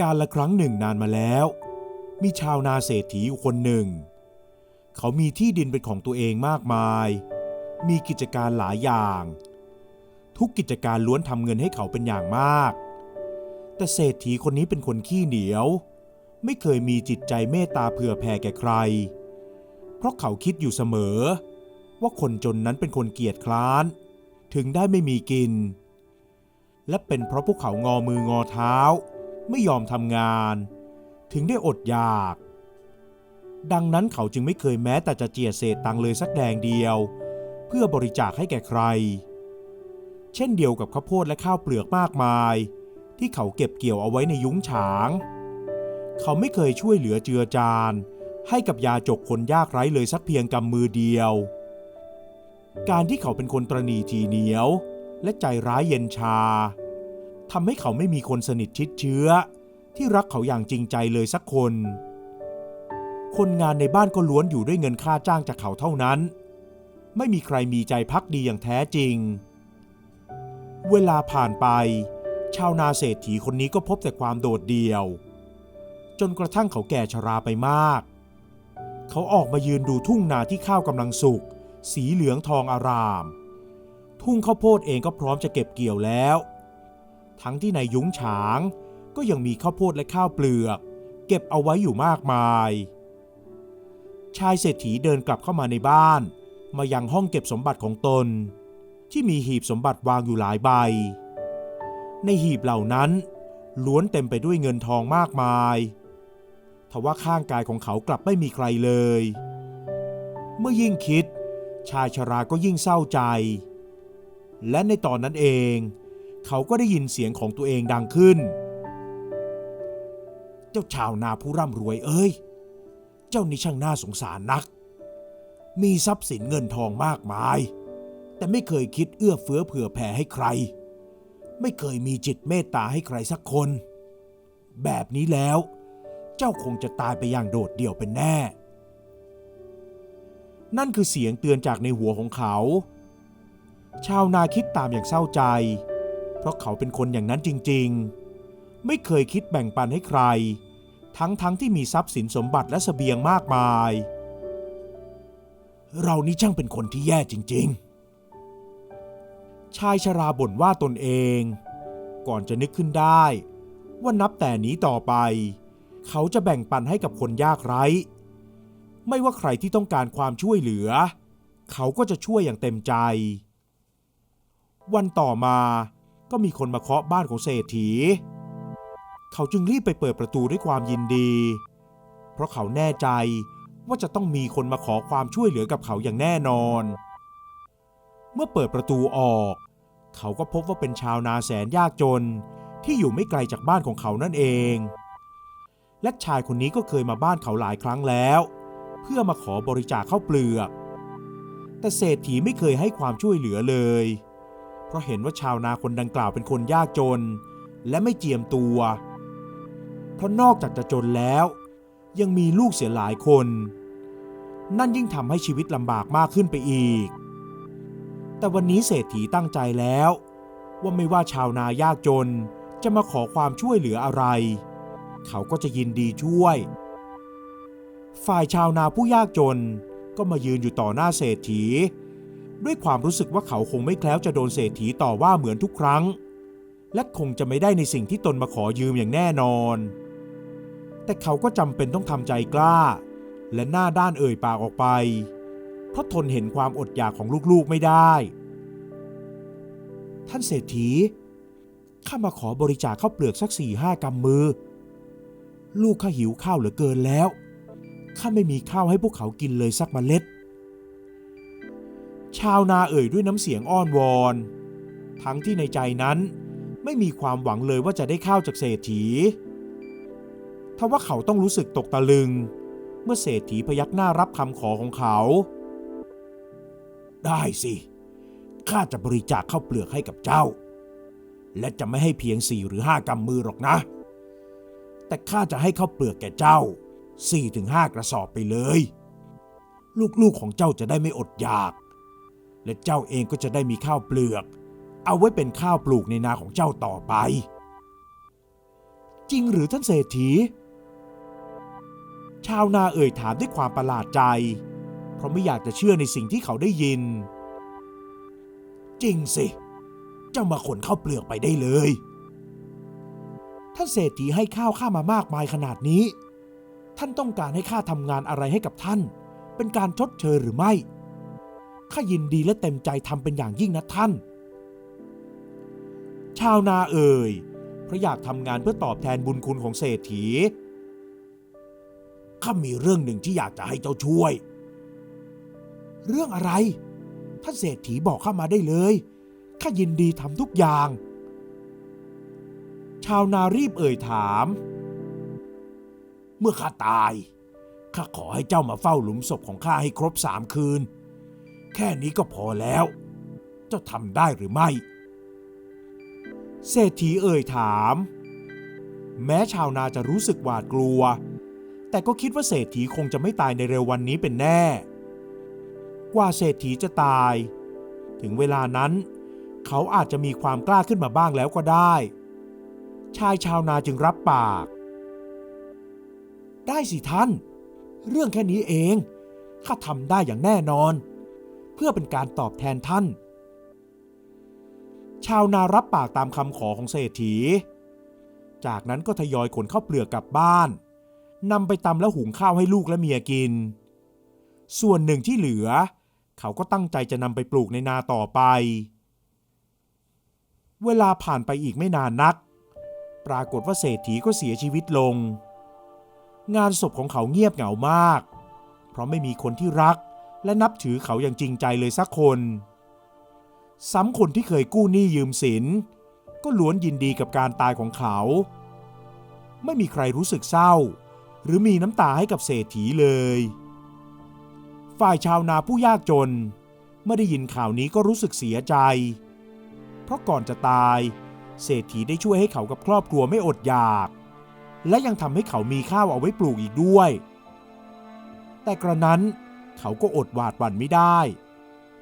การละครั้งหนึ่งนานมาแล้ว มีชาวนาเศรษฐีอยู่คนหนึ่ง เขามีที่ดินเป็นของตัวเองมากมาย มีกิจการหลายอย่าง ทุกกิจการล้วนทำเงินให้เขาเป็นอย่างมาก แต่เศรษฐีคนนี้เป็นคนขี้เหนียว ไม่เคยมีจิตใจเมตตาเผื่อแผ่แก่ใคร เพราะเขาคิดอยู่เสมอ ว่าคนจนนั้นเป็นคนเกียจคร้าน ถึงได้ไม่มีกิน และเป็นเพราะพวกเขางอมืองอเท้า ไม่ยอมทำงาน ถึงได้อดอยาก ดังนั้นเขาจึงไม่เคยแม้แต่จะเจียเศษตังเลยสักแดงเดียว เพื่อบริจาคให้แก่ใคร เช่นเดียวกับข้าวโพดและข้าวเปลือกมากมาย ที่เขาเก็บเกี่ยวเอาไว้ในยุ้งฉาง เขาไม่เคยช่วยเหลือเจือจานให้กับยาจกคนยากไร้เลยสักเพียงกำมือเดียว การที่เขาเป็นคนตรณีทีเหนียว และใจร้ายเย็นชา ทำให้เขาไม่มีคนสนิทชิดเชื้อ ที่รักเขาอย่างจริงใจเลยสักคน คนงานในบ้านก็ล้วนอยู่ด้วยเงินค่าจ้างจากเขาเท่านั้น ไม่มีใครมีใจพักดีอย่างแท้จริง เวลาผ่านไป ชาวนาเศรษฐีคนนี้ก็พบแต่ความโดดเดี่ยว จนกระทั่งเขาแก่ชราไปมาก เขาออกมายืนดูทุ่งนาที่ข้าวกำลังสุกสีเหลืองทองอาราม ทุ่งข้าวโพดเองก็พร้อมจะเก็บเกี่ยวแล้ว ทั้งที่ในยุ้งฉาง ก็ยังมีข้าวโพดและข้าวเปลือก เก็บเอาไว้อยู่มากมาย ชายเศรษฐีเดินกลับเข้ามาในบ้าน มายังห้องเก็บสมบัติของตน ที่มีหีบสมบัติวางอยู่หลายใบ ในหีบเหล่านั้นล้วนเต็มไปด้วยเงินทองมากมาย ทว่าข้างกายของเขากลับไม่มีใครเลย เมื่อยิ่งคิด ชายชราก็ยิ่งเศร้าใจ และในตอนนั้นเอง เขาก็ได้ยินเสียงของตัวเองดังขึ้น เจ้าชาวนาผู้ร่ำรวยเอ้ย เจ้านี่ช่างน่าสงสารนัก มีทรัพย์สินเงินทองมากมาย แต่ไม่เคยคิดเอื้อเฟื้อเผื่อแผ่ให้ใคร ไม่เคยมีจิตเมตตาให้ใครสักคน แบบนี้แล้ว เจ้าคงจะตายไปอย่างโดดเดี่ยวเป็นแน่ นั่นคือเสียงเตือนจากในหัวของเขา ชาวนาคิดตามอย่างเศร้าใจ เพราะเขาเป็นคนอย่างนั้นจริงๆ ไม่เคยคิดแบ่งปันให้ใคร ทั้งๆทที่มีทรัพย์สินสมบัติและสเสบียงมากมาย เรานี่ช่างเป็นคนที่แย่จริงๆ ชายชราบ่นว่าตนเอง ก่อนจะนึกขึ้นได้ ว่านับแต่นี้ต่อไป เขาจะแบ่งปันให้กับคนยากไร้ ไม่ว่าใครที่ต้องการความช่วยเหลือ เขาก็จะช่วยอย่างเต็มใจ วันต่อมา ก็มีคนมาเคาะบ้านของเศรษฐี เขาจึงรีบไปเปิดประตูด้วยความยินดี เพราะเขาแน่ใจว่าจะต้องมีคนมาขอความช่วยเหลือกับเขาอย่างแน่นอน เมื่อเปิดประตูออก เขาก็พบว่าเป็นชาวนาแสนยากจนที่อยู่ไม่ไกลจากบ้านของเขานั่นเอง และชายคนนี้ก็เคยมาบ้านเขาหลายครั้งแล้ว เพื่อมาขอบริจาคข้าวเปลือก แต่เศรษฐีไม่เคยให้ความช่วยเหลือเลยเพราะเห็นว่าชาวนาคนดังกล่าวเป็นคนยากจน และไม่เจียมตัว เพราะนอกจากจะจนแล้ว ยังมีลูกเสียหลายคน นั่นยิ่งทำให้ชีวิตลำบากมากขึ้นไปอีก แต่วันนี้เศรษฐีตั้งใจแล้ว ว่าไม่ว่าชาวนายากจนจะมาขอความช่วยเหลืออะไร เขาก็จะยินดีช่วย ฝ่ายชาวนาผู้ยากจนก็มายืนอยู่ต่อหน้าเศรษฐี ด้วยความรู้สึกว่าเขาคงไม่แคล้วจะโดนเศรษฐีต่อว่าเหมือนทุกครั้ง และคงจะไม่ได้ในสิ่งที่ตนมาขอยืมอย่างแน่นอน แต่เขาก็จำเป็นต้องทำใจกล้า และหน้าด้านเอ่ยปากออกไป เพราะทนเห็นความอดอยากของลูกๆไม่ได้ ท่านเศรษฐีข้ามาขอบริจาคข้าวเปลือกสักสี่ห้ากำมือ ลูกข้าหิวข้าวเหลือเกินแล้วข้าไม่มีข้าวให้พวกเขากินเลยสักเมล็ด ชาวนาเอ่ยด้วยน้ำเสียงอ้อนวอน ทั้งที่ในใจนั้นไม่มีความหวังเลยว่าจะได้ข้าวจากเศรษฐีทว่าเขาต้องรู้สึกตกตะลึง เมื่อเศรษฐีพยักหน้ารับคำขอของเขา ได้สิ ข้าจะบริจาคข้าวเปลือกให้กับเจ้า และจะไม่ให้เพียงสี่หรือห้ากำมือหรอกนะ แต่ข้าจะให้ข้าวเปลือกแก่เจ้าสี่ถึงห้ากระสอบไปเลย ลูกๆของเจ้าจะได้ไม่อดอยาก และเจ้าเองก็จะได้มีข้าวเปลือก เอาไว้เป็นข้าวปลูกในนาของเจ้าต่อไป จริงหรือท่านเศรษฐี ชาวนาเอ่ยถามด้วยความประหลาดใจ เพราะไม่อยากจะเชื่อในสิ่งที่เขาได้ยิน จริงสิ เจ้ามาขนข้าวเปลือกไปได้เลย ท่านเศรษฐีให้ข้าวข้ามามากมายขนาดนี้ ท่านต้องการให้ข้าทำงานอะไรให้กับท่าน เป็นการชดเชยหรือไม่ ข้ายินดีและเต็มใจทำเป็นอย่างยิ่งนะท่าน ชาวนาเอ่ยเพราะอยากทำงานเพื่อตอบแทนบุญคุณของเศรษฐี ข้ามีเรื่องหนึ่งที่อยากจะให้เจ้าช่วย เรื่องอะไร ท่านเศรษฐีบอกข้ามาได้เลย ข้ายินดีทำทุกอย่าง ชาวนารีบเอ่ยถาม เมื่อข้าตาย ข้าขอให้เจ้ามาเฝ้าหลุมศพของข้าให้ครบสามคืน แค่นี้ก็พอแล้ว เจ้าทำได้หรือไม่ เศรษฐีเอ่ยถาม แม้ชาวนาจะรู้สึกหวาดกลัว แต่ก็คิดว่าเศรษฐีคงจะไม่ตายในเร็ววันนี้เป็นแน่ กว่าเศรษฐีจะตาย ถึงเวลานั้น เขาอาจจะมีความกล้าขึ้นมาบ้างแล้วก็ได้ ชายชาวนาจึงรับปาก ได้สิท่าน เรื่องแค่นี้เองข้าทำได้อย่างแน่นอน พื่อเป็นการตอบแทนท่าน ชาวนารับปากตามคำขอของเศรษฐี จากนั้นก็ทยอยขนข้าวเปลือกกลับบ้านนำไปตำและหุงข้าวให้ลูกและเมียกิน ส่วนหนึ่งที่เหลือ เขาก็ตั้งใจจะนำไปปลูกในนาต่อไป เวลาผ่านไปอีกไม่นานนัก ปรากฏว่าเศรษฐีก็เสียชีวิตลง งานศพของเขาเงียบเหงามาก เพราะไม่มีคนที่รัก และนับถือเขาอย่างจริงใจเลยสักคนซ้ำคนที่เคยกู้หนี้ยืมสิน ก็ล้วนยินดีกับการตายของเขา ไม่มีใครรู้สึกเศร้า หรือมีน้ำตาให้กับเศรษฐีเลย ฝ่ายชาวนาผู้ยากจนเมื่อได้ยินข่าวนี้ก็รู้สึกเสียใจ เพราะก่อนจะตาย เศรษฐีได้ช่วยให้เขากับครอบครัวไม่อดอยาก และยังทำให้เขามีข้าวเอาไว้ปลูกอีกด้วย แต่กระนั้น เขาก็อดหวาดหวั่นไม่ได้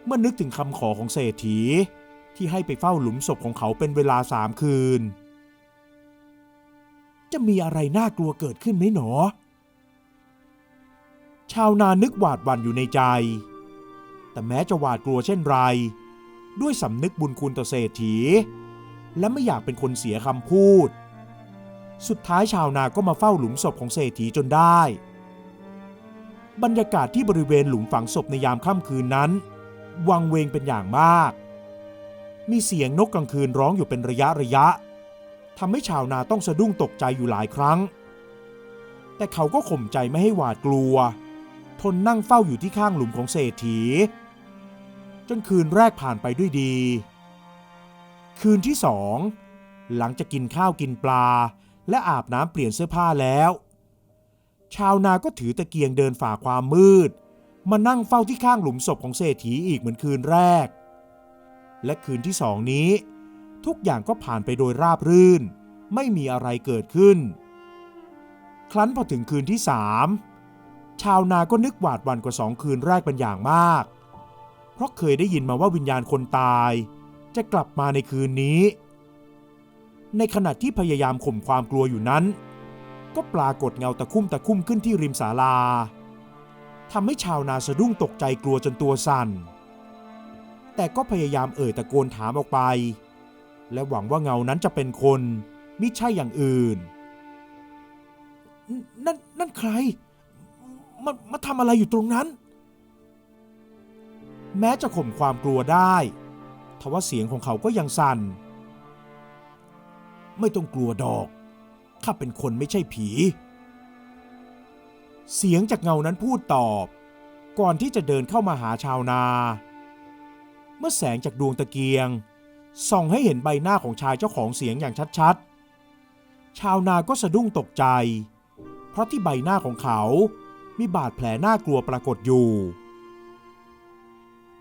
เมื่อนึกถึงคำขอของเศรษฐีที่ให้ไปเฝ้าหลุมศพของเขาเป็นเวลาสามคืน จะมีอะไรน่ากลัวเกิดขึ้นไหมหนอ ชาวนานึกหวาดหวั่นอยู่ในใจ แต่แม้จะหวาดกลัวเช่นไร ด้วยสำนึกบุญคุณต่อเศรษฐี และไม่อยากเป็นคนเสียคำพูด สุดท้ายชาวนาก็มาเฝ้าหลุมศพของเศรษฐีจนได้ บรรยากาศที่บริเวณหลุมฝังศพในยามค่ำคืนนั้น วังเวงเป็นอย่างมาก มีเสียงนกกลางคืนร้องอยู่เป็นระยะระยะทำให้ชาวนาต้องสะดุ้งตกใจอยู่หลายครั้ง แต่เขาก็ข่มใจไม่ให้หวาดกลัว ทนนั่งเฝ้าอยู่ที่ข้างหลุมของเศรษฐี จนคืนแรกผ่านไปด้วยดี คืนที่สองหลังจากกินข้าวกินปลา และอาบน้ำเปลี่ยนเสื้อผ้าแล้ว ชาวนาก็ถือตะเกียงเดินฝ่าความมืด มานั่งเฝ้าที่ข้างหลุมศพของเศรษฐีอีกเหมือนคืนแรก และคืนที่สองนี้ ทุกอย่างก็ผ่านไปโดยราบรื่น ไม่มีอะไรเกิดขึ้น ครั้นพอถึงคืนที่สามชาวนาก็นึกหวาดหวั่นกว่าสองคืนแรกเป็นอย่างมาก เพราะเคยได้ยินมาว่าวิญญาณคนตาย จะกลับมาในคืนนี้ ในขณะที่พยายามข่มความกลัวอยู่นั้น ก็ปรากฏเงาตะคุ่มตะคุ่มขึ้นที่ริมศาลาทำให้ชาวนาสะดุ้งตกใจกลัวจนตัวสั่น แต่ก็พยายามเอ่ยตะโกนถามออกไป และหวังว่าเงานั้นจะเป็นคนมิใช่อย่างอื่น นั่นนั่นใคร มามาทำอะไรอยู่ตรงนั้น แม้จะข่มความกลัวได้ทว่าเสียงของเขาก็ยังสั่น ไม่ต้องกลัวดอก ข้าเป็นคนไม่ใช่ผี เสียงจากเงานั้นพูดตอบ ก่อนที่จะเดินเข้ามาหาชาวนา เมื่อแสงจากดวงตะเกียง ส่องให้เห็นใบหน้าของชายเจ้าของเสียงอย่างชัดๆ ชาวนาก็สะดุ้งตกใจ เพราะที่ใบหน้าของเขามีบาดแผลน่ากลัวปรากฏอยู่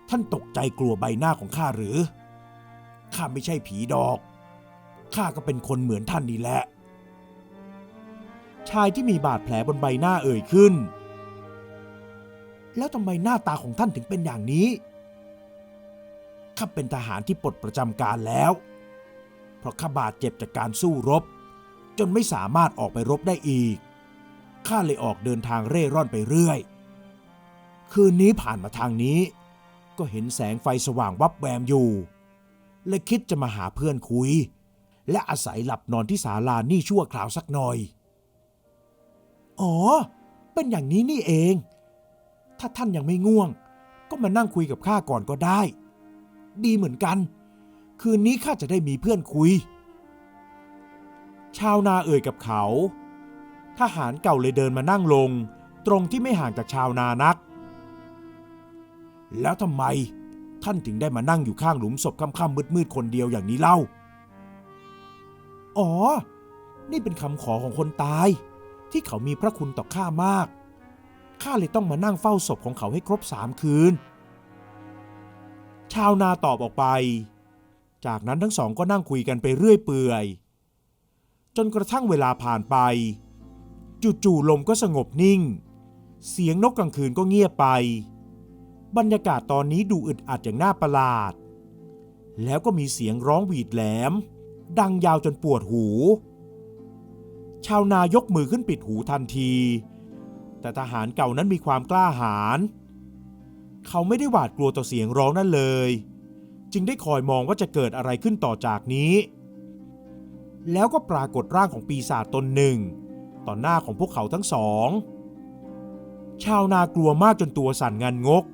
ท่านตกใจกลัวใบหน้าของข้าหรือ ข้าไม่ใช่ผีดอก ข้าก็เป็นคนเหมือนท่านนี่แหละ ชายที่มีบาดแผลบนใบหน้าเอ่ยขึ้น แล้วทำไมหน้าตาของท่านถึงเป็นอย่างนี้ ข้าเป็นทหารที่ปลดประจำการแล้ว เพราะข้าบาดเจ็บจากการสู้รบ จนไม่สามารถออกไปรบได้อีก ข้าเลยออกเดินทางเร่ร่อนไปเรื่อย คืนนี้ผ่านมาทางนี้ ก็เห็นแสงไฟสว่างวับแวมอยู่ และคิดจะมาหาเพื่อนคุย และอาศัยหลับนอนที่ศาลานี่ชั่วคราวสักหน่อย อ๋อ เป็นอย่างนี้นี่เอง ถ้าท่านยังไม่ง่วง ก็มานั่งคุยกับข้าก่อนก็ได้ ดีเหมือนกัน คืนนี้ข้าจะได้มีเพื่อนคุย ชาวนาเอ่ยกับเขา ทหารเก่าเลยเดินมานั่งลง ตรงที่ไม่ห่างจากชาวนานัก แล้วทำไมท่านถึงได้มานั่งอยู่ข้างหลุมศพค่ำๆมืดๆคนเดียวอย่างนี้เล่า อ๋อ นี่เป็นคำขอของคนตาย ที่เขามีพระคุณต่อข้ามาก ข้าเลยต้องมานั่งเฝ้าศพของเขาให้ครบสามคืน ชาวนาตอบออกไป จากนั้นทั้งสองก็นั่งคุยกันไปเรื่อยเปื่อย จนกระทั่งเวลาผ่านไป จู่ๆลมก็สงบนิ่ง เสียงนกกลางคืนก็เงียบไป บรรยากาศตอนนี้ดูอึดอัดอย่างน่าประหลาด แล้วก็มีเสียงร้องหวีดแหลม ดังยาวจนปวดหู ชาวนายกมือขึ้นปิดหูทันที แต่ทหารเก่านั้นมีความกล้าหาญเขาไม่ได้หวาดกลัวต่อเสียงร้องนั้นเลย จึงได้คอยมองว่าจะเกิดอะไรขึ้นต่อจากนี้ แล้วก็ปรากฏร่างของปีศาจตนหนึ่ง ต่อหน้าของพวกเขาทั้งสอง ชาวนากลัวมากจนตัวสั่นงันงก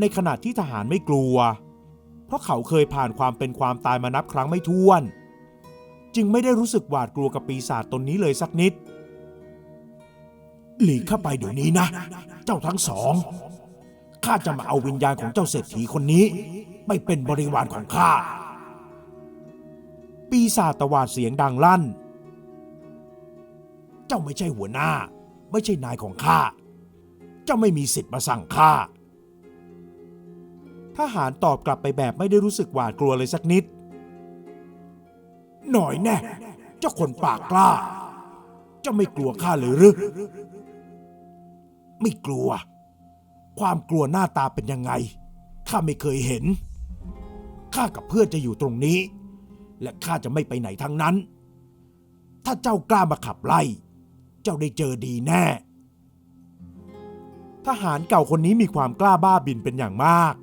ในขณะที่ทหารไม่กลัว เพราะเขาเคยผ่านความเป็นความตายมานับครั้งไม่ถ้วน จึงไม่ได้รู้สึกหวาดกลัวกับปีศาจตนนี้เลยสักนิด หลีกเข้าไปเดี๋ยวนี้นะ เจ้าทั้งสองข้าจะมาเอาวิญญาณของเจ้าเศรษฐีคนนี้ ไปเป็นบริวารของข้า ปีศาจตวาดเสียงดังลั่น เจ้าไม่ใช่หัวหน้า ไม่ใช่นายของข้า เจ้าไม่มีสิทธิ์มาสั่งข้าทหารตอบกลับไปแบบไม่ได้รู้สึกหวาดกลัวเลยสักนิด หน่อยแน่เจ้าคนปากกล้า เจ้าไม่กลัวข้าเลยหรือ ไม่กลัว ความกลัวหน้าตาเป็นยังไง ข้าไม่เคยเห็น ข้ากับเพื่อนจะอยู่ตรงนี้ และข้าจะไม่ไปไหนทั้งนั้น ถ้าเจ้ากล้ามาขับไล่ เจ้าได้เจอดีแน่ ทหารเก่าคนนี้มีความกล้าบ้าบินเป็นอย่างมาก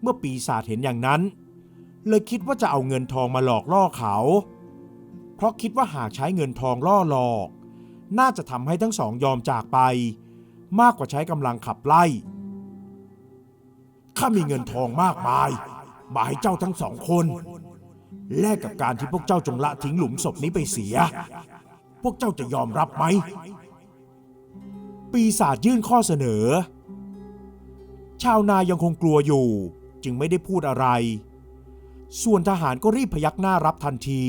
เมื่อปีศาจเห็นอย่างนั้น เลยคิดว่าจะเอาเงินทองมาหลอกล่อเขา เพราะคิดว่าหากใช้เงินทองล่อหลอก น่าจะทำให้ทั้งสองยอมจากไป มากกว่าใช้กำลังขับไล่ ข้ามีเงินทองมากมายมาให้เจ้าทั้งสองคน แลกกับการที่พวกเจ้าจงละทิ้งหลุมศพนี้ไปเสีย พวกเจ้าจะยอมรับไหม ปีศาจยื่นข้อเสนอ ชาวนายังคงกลัวอยู่ จึงไม่ได้พูดอะไร ส่วนทหารก็รีบพยักหน้ารับทันที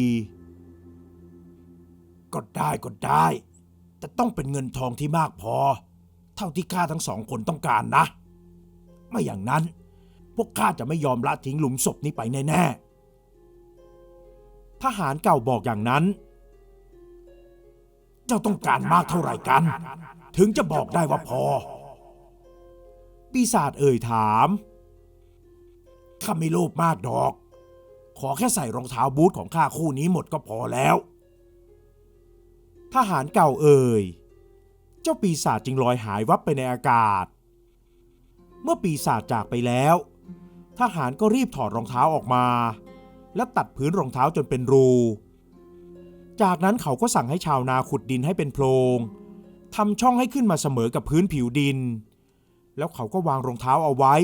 ก็ได้ก็ได้ แต่ต้องเป็นเงินทองที่มากพอ เท่าที่ข้าทั้งสองคนต้องการนะ ไม่อย่างนั้น พวกข้าจะไม่ยอมละทิ้งหลุมศพนี้ไปแน่ๆทหารเก่าบอกอย่างนั้น เจ้าต้องการมากเท่าไหร่กัน ถึงจะบอกได้ว่าพอ ปีศาจเอ่ยถามข้าไม่โลภมากดอก ขอแค่ใส่รองเท้าบูทของข้าคู่นี้หมดก็พอแล้ว ทหารเก่าเอ่ย เจ้าปีศาจจึงลอยหายวับไปในอากาศ เมื่อปีศาจจากไปแล้ว ทหารก็รีบถอดรองเท้าออกมา และตัดพื้นรองเท้าจนเป็นรู จากนั้นเขาก็สั่งให้ชาวนาขุดดินให้เป็นโพรงทำช่องให้ขึ้นมาเสมอกับพื้นผิวดิน แล้วเขาก็วางรองเท้าเอาไว้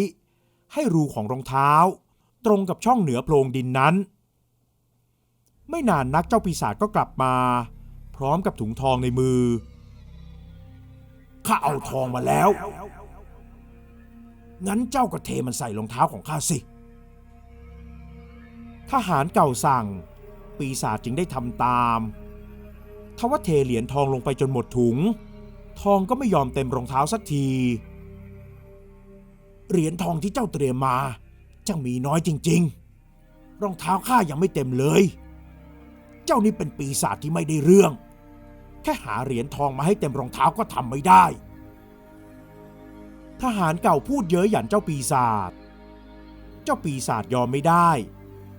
ให้รูของรองเท้า ตรงกับช่องเหนือโพรงดินนั้น ไม่นานนักเจ้าปีศาจก็กลับมา พร้อมกับถุงทองในมือ ข้าเอาทองมาแล้ว งั้นเจ้าก็เทมันใส่รองเท้าของข้าสิ ทหารเก่าสั่ง ปีศาจจึงได้ทำตามทว่าเทเหรียญทองลงไปจนหมดถุง ทองก็ไม่ยอมเต็มรองเท้าสักที เหรียญทองที่เจ้าเตรียมมา จังมีน้อยจริง ๆ รองเท้าข้ายังไม่เต็มเลย เจ้านี่เป็นปีศาจที่ไม่ได้เรื่อง แค่หาเหรียญทองมาให้เต็มรองเท้าก็ทำไม่ได้ ทหารเก่าพูดเย้ยหยันเจ้าปีศาจ เจ้าปีศาจยอมไม่ได้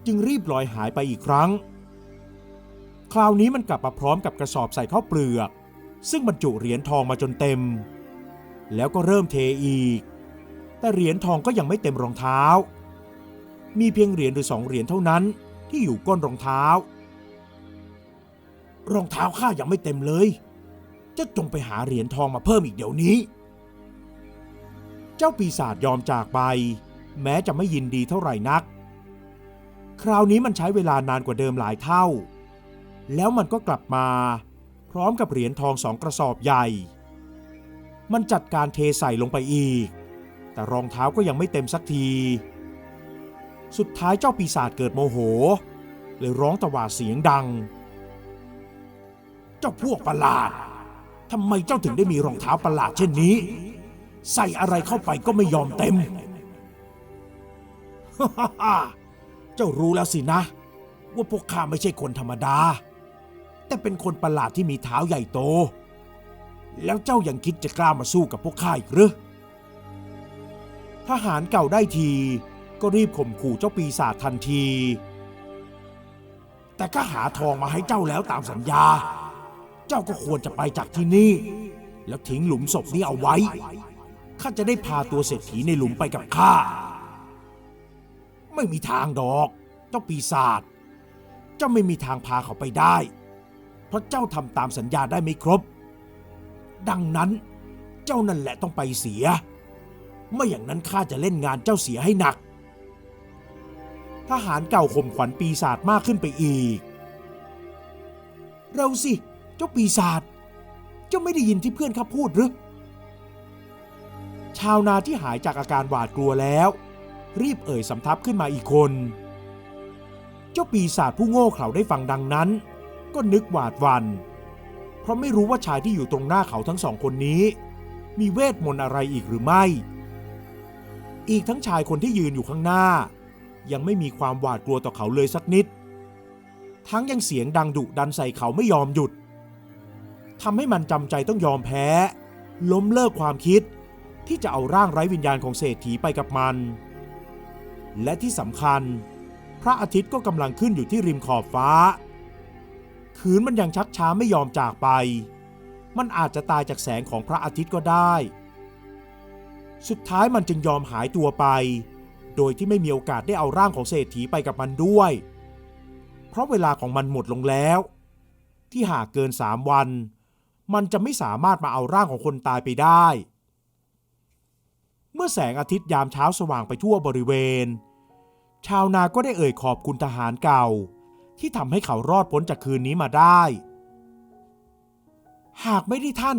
จึงรีบลอยหายไปอีกครั้ง คราวนี้มันกลับมาพร้อมกับกระสอบใส่ข้าวเปลือก ซึ่งบรรจุเหรียญทองมาจนเต็ม แล้วก็เริ่มเทอีกแต่เหรียญทองก็ยังไม่เต็มรองเท้า มีเพียงเหรียญหรือสองเหรียญเท่านั้นที่อยู่ก้นรองเท้า รองเท้าข้ายังไม่เต็มเลยเจ้าจงไปหาเหรียญทองมาเพิ่มอีกเดี๋ยวนี้ เจ้าปีศาจยอมจากไป แม้จะไม่ยินดีเท่าไหร่นัก คราวนี้มันใช้เวลานานกว่าเดิมหลายเท่า แล้วมันก็กลับมา พร้อมกับเหรียญทองสองกระสอบใหญ่ มันจัดการเทใส่ลงไปอีก แต่รองเท้าก็ยังไม่เต็มสักที สุดท้ายเจ้าปีศาจเกิดโมโห เลยร้องตะหวาดเสียงดัง เจ้าพวกประหลาดทำไมเจ้าถึงได้มีรองเท้าประหลาดเช่นนี้ ใส่อะไรเข้าไปก็ไม่ยอมเต็มเจ้ารู้แล้วสินะ ว่าพวกข้าไม่ใช่คนธรรมดา แต่เป็นคนประหลาดที่มีเท้าใหญ่โต แล้วเจ้ายังคิดจะกล้ามาสู้กับพวกข้าอีกหรือทหารเก่าได้ที ก็รีบข่มขู่เจ้าปีศาจทันที แต่ก็หาทองมาให้เจ้าแล้วตามสัญญา เจ้าก็ควรจะไปจากที่นี่ แล้วทิ้งหลุมศพนี้เอาไว้ ข้าจะได้พาตัวเศรษฐีในหลุมไปกับข้า ไม่มีทางดอก เจ้าปีศาจ เจ้าไม่มีทางพาเขาไปได้ เพราะเจ้าทำตามสัญญาได้ไม่ครบ ดังนั้นเจ้านั่นแหละต้องไปเสีย ไม่อย่างนั้นข้าจะเล่นงานเจ้าเสียให้หนัก ทหารเก่าข่มขวัญปีศาจมากขึ้นไปอีก เราสิ เจ้าปีศาจ เจ้าไม่ได้ยินที่เพื่อนข้าพูดหรือ ชาวนาที่หายจากอาการหวาดกลัวแล้ว รีบเอ่ยสำทับขึ้นมาอีกคน เจ้าปีศาจผู้โง่เขลาได้ฟังดังนั้น ก็นึกหวาดวัน เพราะไม่รู้ว่าชายที่อยู่ตรงหน้าเขาทั้งสองคนนี้ มีเวทมนต์อะไรอีกหรือไม่ อีกทั้งชายคนที่ยืนอยู่ข้างหน้า ยังไม่มีความหวาดกลัวต่อเขาเลยสักนิด ทั้งยังเสียงดังดุดันใส่เขาไม่ยอมหยุดทำให้มันจำใจต้องยอมแพ้ ล้มเลิกความคิด ที่จะเอาร่างไร้วิญญาณของเศรษฐีไปกับมัน และที่สำคัญ พระอาทิตย์ก็กำลังขึ้นอยู่ที่ริมขอบฟ้า คืนมันยังชักช้าไม่ยอมจากไป มันอาจจะตายจากแสงของพระอาทิตย์ก็ได้ สุดท้ายมันจึงยอมหายตัวไป โดยที่ไม่มีโอกาสได้เอาร่างของเศรษฐีไปกับมันด้วย เพราะเวลาของมันหมดลงแล้ว ที่หากเกินสามวัน มันจะไม่สามารถมาเอาร่างของคนตายไปได้ เมื่อแสงอาทิตย์ยามเช้าสว่างไปทั่วบริเวณ ชาวนาก็ได้เอ่ยขอบคุณทหารเก่า ที่ทำให้เขารอดพ้นจากคืนนี้มาได้ หากไม่ได้ท่าน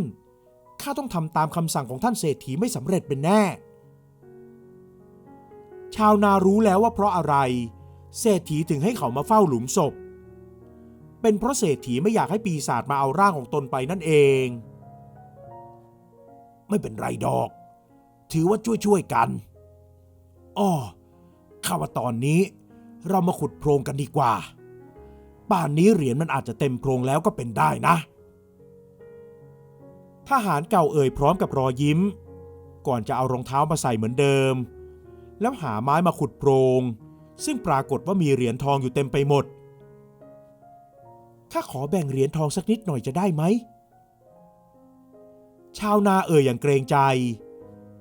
ข้าต้องทำตามคำสั่งของท่านเศรษฐีไม่สำเร็จเป็นแน่ ชาวนารู้แล้วว่าเพราะอะไร เศรษฐีถึงให้เขามาเฝ้าหลุมศพ เป็นเพราะเศรษฐีไม่อยากให้ปีศาจมาเอาร่างของตนไปนั่นเอง ไม่เป็นไรดอก ถือว่าช่วยๆกันอ้อข้าว่าตอนนี้ เรามาขุดโพรงกันดีกว่า ป่านนี้เหรียญมันอาจจะเต็มโพรงแล้วก็เป็นได้นะ ทหารเก่าเอ่ยพร้อมกับรอยยิ้ม ก่อนจะเอารองเท้ามาใส่เหมือนเดิม แล้วหาไม้มาขุดโพรง ซึ่งปรากฏว่ามีเหรียญทองอยู่เต็มไปหมด ข้าขอแบ่งเหรียญทองสักนิดหน่อยจะได้ไหม ชาวนาเอ่ยอย่างเกรงใจ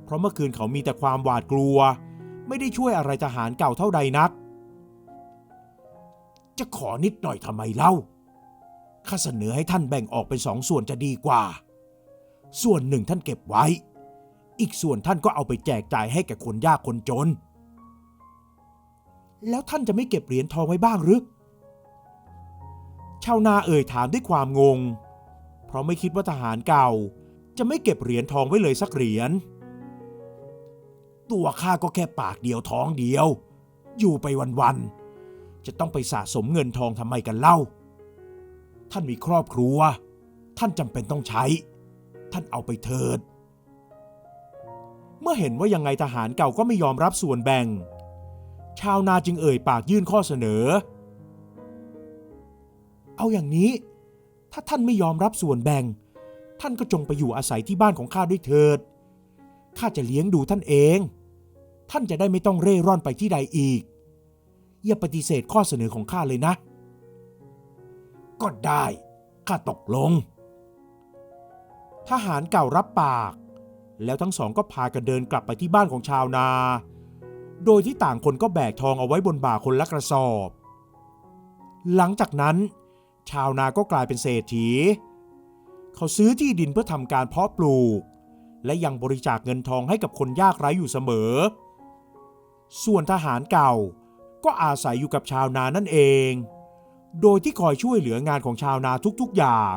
เพราะเมื่อคืนเขามีแต่ความหวาดกลัว ไม่ได้ช่วยอะไรทหารเก่าเท่าใดนัก จะขอนิดหน่อยทำไมเล่า ข้าเสนอให้ท่านแบ่งออกเป็นสองส่วนจะดีกว่า ส่วนหนึ่งท่านเก็บไว้ อีกส่วนท่านก็เอาไปแจกจ่ายให้แก่คนยากคนจน แล้วท่านจะไม่เก็บเหรียญทองไว้บ้างหรือ ชาวนาเอ่ยถามด้วยความงง เพราะไม่คิดว่าทหารเก่า จะไม่เก็บเหรียญทองไว้เลยสักเหรียญ ตัวข้าก็แค่ปากเดียวท้องเดียว อยู่ไปวันๆ จะต้องไปสะสมเงินทองทำไมกันเล่า ท่านมีครอบครัว ท่านจำเป็นต้องใช้ ท่านเอาไปเถิด เมื่อเห็นว่ายังไงทหารเก่าก็ไม่ยอมรับส่วนแบ่ง ชาวนาจึงเอ่ยปากยื่นข้อเสนอ เอาอย่างนี้ ถ้าท่านไม่ยอมรับส่วนแบ่ง ท่านก็จงไปอยู่อาศัยที่บ้านของข้าด้วยเถิด ข้าจะเลี้ยงดูท่านเอง ท่านจะได้ไม่ต้องเร่ร่อนไปที่ใดอีก อย่าปฏิเสธข้อเสนอของข้าเลยนะ ก็ได้ ข้าตกลง ทหารเก่ารับปาก แล้วทั้งสองก็พากันเดินกลับไปที่บ้านของชาวนา โดยที่ต่างคนก็แบกทองเอาไว้บนบ่าคนละกระสอบ หลังจากนั้น ชาวนาก็กลายเป็นเศรษฐี เขาซื้อที่ดินเพื่อทำการเพาะปลูก และยังบริจาคเงินทองให้กับคนยากไร้อยู่เสมอ ส่วนทหารเก่าก็อาศัยอยู่กับชาวนานั่นเอง โดยที่คอยช่วยเหลืองานของชาวนาทุกๆอย่าง